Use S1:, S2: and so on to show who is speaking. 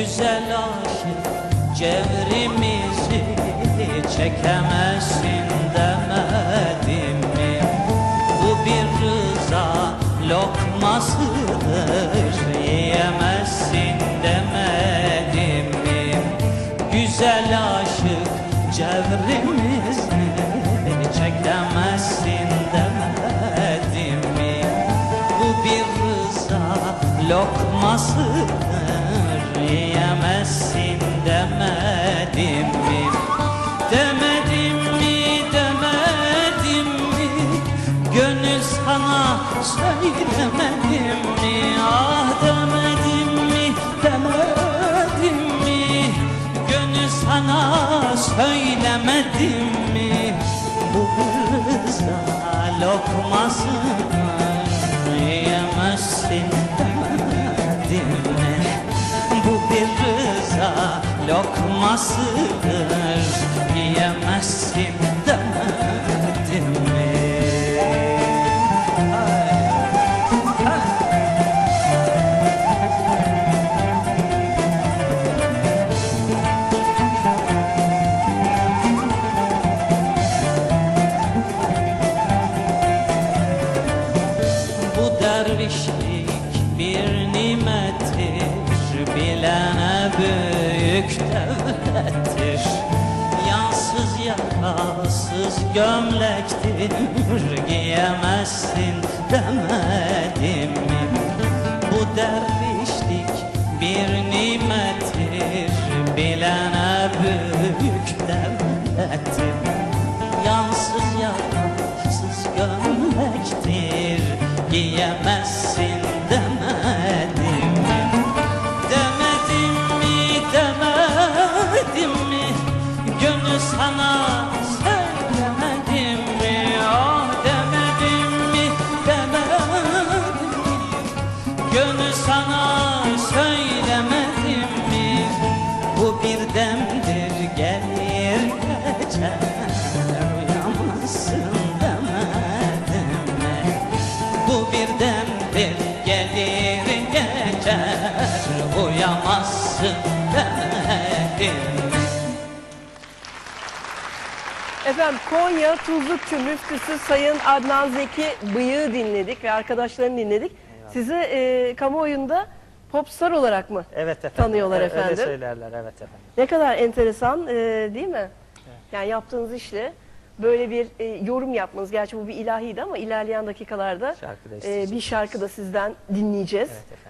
S1: Güzel aşık cevrimizi çekemezsin demedim mi? Bu bir rıza lokmasıdır yiyemezsin demedim mi? Güzel aşık cevrimizi çekemezsin demedim mi? Bu bir rıza lokmasıdır Yiyemezsin demedim mi? Demedim mi, demedim mi? Gönül sana söylemedim mi? Ah demedim mi, demedim mi? Gönül sana söylemedim mi? Bu rıza lokmasıdır bir rıza lokmasıdır Yiyemezsin demedim mi? Bu dervişlik bir büyük devlettir Yansız yakasız gömlektir. Giyemezsin demedim mi? Bu dervişlik bir nimettir. Bilene büyük devlettir Yansız yakasız gömlektir. Giyemezsin Gönül
S2: Efendim Konya Tuzlukçu Müftüsü Sayın Adnan Zeki Bıyık'ı dinledik ve arkadaşlarını dinledik. Sizi e, kamuoyunda popstar olarak mı
S3: Evet efendim.
S2: tanıyorlar
S3: Ö-
S2: efendim?
S3: Öyle söylerler evet efendim.
S2: Ne kadar enteresan e, değil mi? Yani yaptığınız işle böyle bir e, yorum yapmanız. Gerçi bu bir ilahiydi ama ilerleyen dakikalarda
S3: Şarkı
S2: e, bir şarkı da sizden dinleyeceğiz.
S3: Evet efendim.